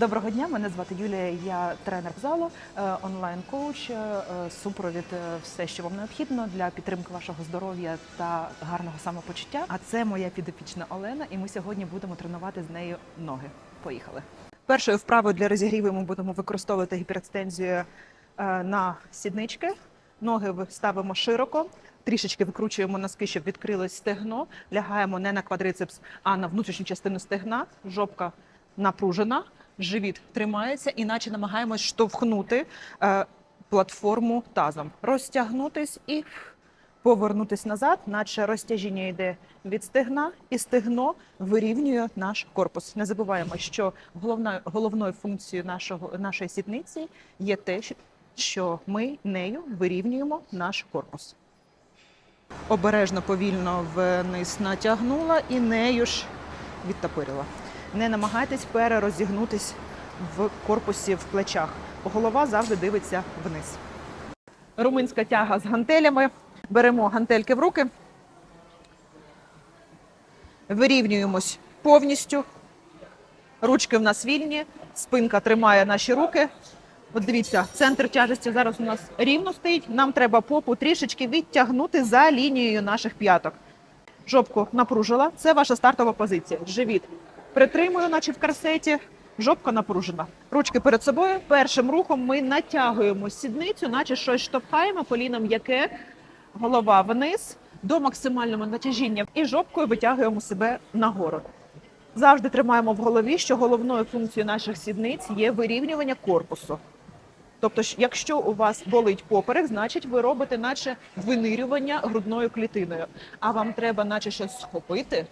Доброго дня, мене звати Юлія. Я тренер залу, е, онлайн-коуч, е, супровід, е, все, що вам необхідно для підтримки вашого здоров'я та гарного самопочуття. А це моя підопічна Олена, і ми сьогодні будемо тренувати з нею ноги. Поїхали. Першою вправою для розігріву ми будемо використовувати гіперекстензію на сіднички. Ноги ставимо широко, трішечки викручуємо носки, щоб відкрилось стегно. Лягаємо не на квадрицепс, а на внутрішню частину стегна. Жопка напружена, живіт тримається, іначе намагаємось штовхнути е, платформу тазом, розтягнутись і повернутись назад, наче розтяжіння йде від стегна, і стегно вирівнює наш корпус. Не забуваємо, що головна, головною функцією нашого, нашої сідниці є те, що- ми нею вирівнюємо наш корпус. Обережно, повільно вниз натягнула і нею ж відтопирила. Не намагайтесь перерозігнутись в корпусі в плечах. Голова завжди дивиться вниз. Румунська тяга з гантелями. Беремо гантельки в руки, вирівнюємось повністю. Ручки в нас вільні, спинка тримає наші руки. От дивіться, центр тяжесті зараз у нас рівно стоїть. Нам треба попу трішечки відтягнути за лінією наших п'яток. Жопку напружила. Це ваша стартова позиція. Живіт притримую, наче в корсеті. Жопка напружена. Ручки перед собою. Першим рухом ми натягуємо сідницю, наче щось штовхаємо, коліном яке голова вниз до максимального натяжіння і жопкою витягуємо себе нагору. Завжди тримаємо в голові, що головною функцією наших сідниць є вирівнювання корпусу. Тобто, якщо у вас болить поперек, значить ви робите наче винирювання грудною клітиною. А вам треба, наче щось схопити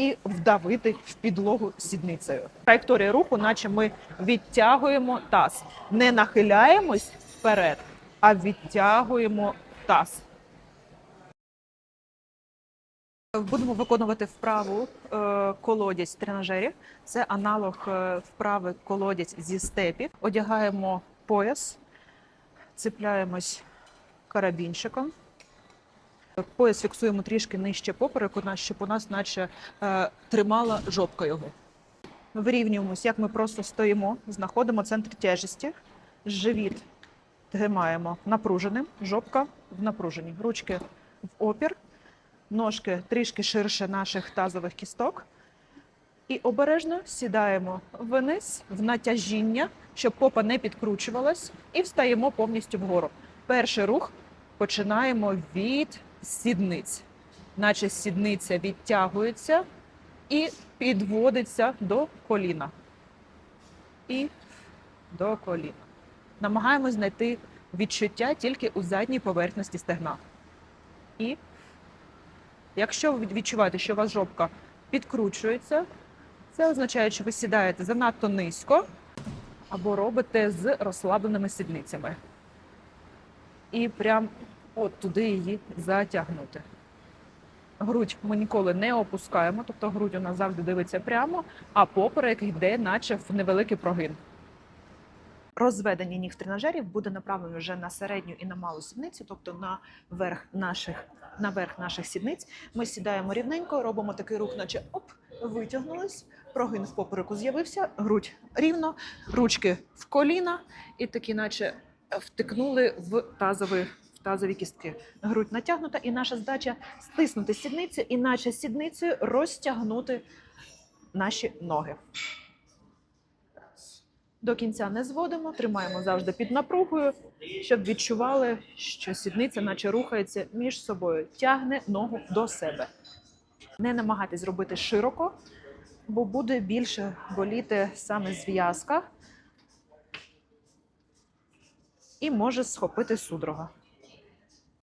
і вдавити в підлогу сідницею. Траєкторія руху, наче ми відтягуємо таз. Не нахиляємось вперед, а відтягуємо таз. Будемо виконувати вправу е, колодязь тренажерів. Це аналог е, вправи колодязь зі степів. Одягаємо пояс, цепляємось карабінчиком. Пояс фіксуємо трішки нижче попереку, щоб у нас наче е, тримала жопка його. Вирівнюємось, як ми просто стоїмо, знаходимо центр тяжесті, живіт тримаємо напруженим, жопка в напруженні, ручки в опір, ножки трішки ширше наших тазових кісток. І обережно сідаємо вниз в натяжіння, щоб попа не підкручувалась, і встаємо повністю вгору. Перший рух починаємо від сідниць, наче сідниця відтягується і підводиться до коліна. І до коліна. Намагаємось знайти відчуття тільки у задній поверхності стегна. І якщо ви відчуваєте, що у вас жопка підкручується, це означає, що ви сідаєте занадто низько або робите з розслабленими сідницями. І прям от туди її затягнути. Грудь ми ніколи не опускаємо, тобто грудь у нас завжди дивиться прямо, а поперек йде, наче в невеликий прогин. Розведення ніг тренажерів буде направлено вже на середню і на малу сідницю, тобто на верх наших, на верх наших сідниць. Ми сідаємо рівненько, робимо такий рух, наче оп, витягнулись, прогин в попереку з'явився, грудь рівно, ручки в коліна і такі, наче втикнули в тазові, в тазові кістки. Грудь натягнута, і наша задача стиснути сідницю, і наче сідницею розтягнути наші ноги. До кінця не зводимо, тримаємо завжди під напругою, щоб відчували, що сідниця, наче рухається між собою, тягне ногу до себе. Не намагайтесь зробити широко, бо буде більше боліти саме зв'язка і може схопити судорога.